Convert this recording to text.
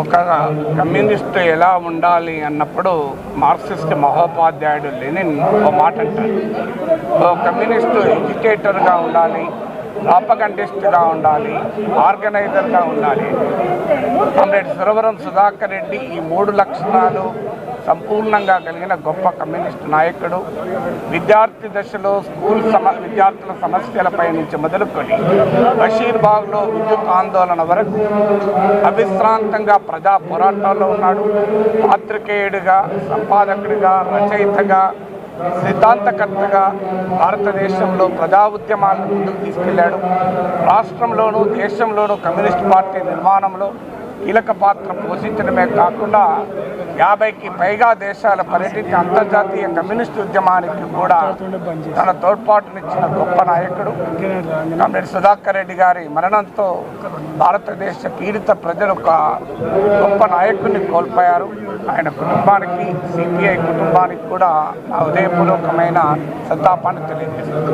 ఒక కమ్యూనిస్ట్ ఎలా ఉండాలి అన్నప్పుడు మార్క్సిస్ట్ మహోపాధ్యాయుడు లెనిన్ ఒక మాట అంటారు ఓ కమ్యూనిస్టు ఎడ్యుకేటర్గా ఉండాలి ప్రాపగండిస్ట్గా ఉండాలి ఆర్గనైజర్గా ఉండాలి. కామ్రేడ్ సురవరం సుధాకర్ రెడ్డి ఈ మూడు లక్షణాలు సంపూర్ణంగా కలిగిన గొప్ప కమ్యూనిస్ట్ నాయకుడు విద్యార్థి దశలో స్కూల్ సమ విద్యార్థుల సమస్యలపై నుంచి మొదలుకొని బషీర్బాగ్లో విద్యుత్ ఆందోళన వరకు అవిశ్రాంతంగా ప్రజా పోరాటాల్లో ఉన్నాడు. పాత్రికేయుడిగా సంపాదకుడిగా రచయితగా సిద్ధాంతకర్తగా భారతదేశంలో ప్రజా ఉద్యమాలను ముందుకు తీసుకెళ్ళాడు రాష్ట్రంలోనూ దేశంలోనూ కమ్యూనిస్ట్ పార్టీ నిర్మాణంలో కీలక పాత్ర పోషించడమే కాకుండా యాభైకి పైగా దేశాల పర్యటించి అంతర్జాతీయ కమ్యూనిస్ట్ ఉద్యమానికి కూడా తన తోడ్పాటునిచ్చిన గొప్ప నాయకుడు. కామ్రేడ్ సుధాకర్ రెడ్డి గారి మరణంతో భారతదేశ పీడిత ప్రజలు ఒక గొప్ప నాయకుడిని కోల్పోయారు. ఆయన కుటుంబానికి సిపిఐ కుటుంబానికి కూడా నా హృదయపూర్వకమైన సంతాపాన్ని తెలియజేస్తుంది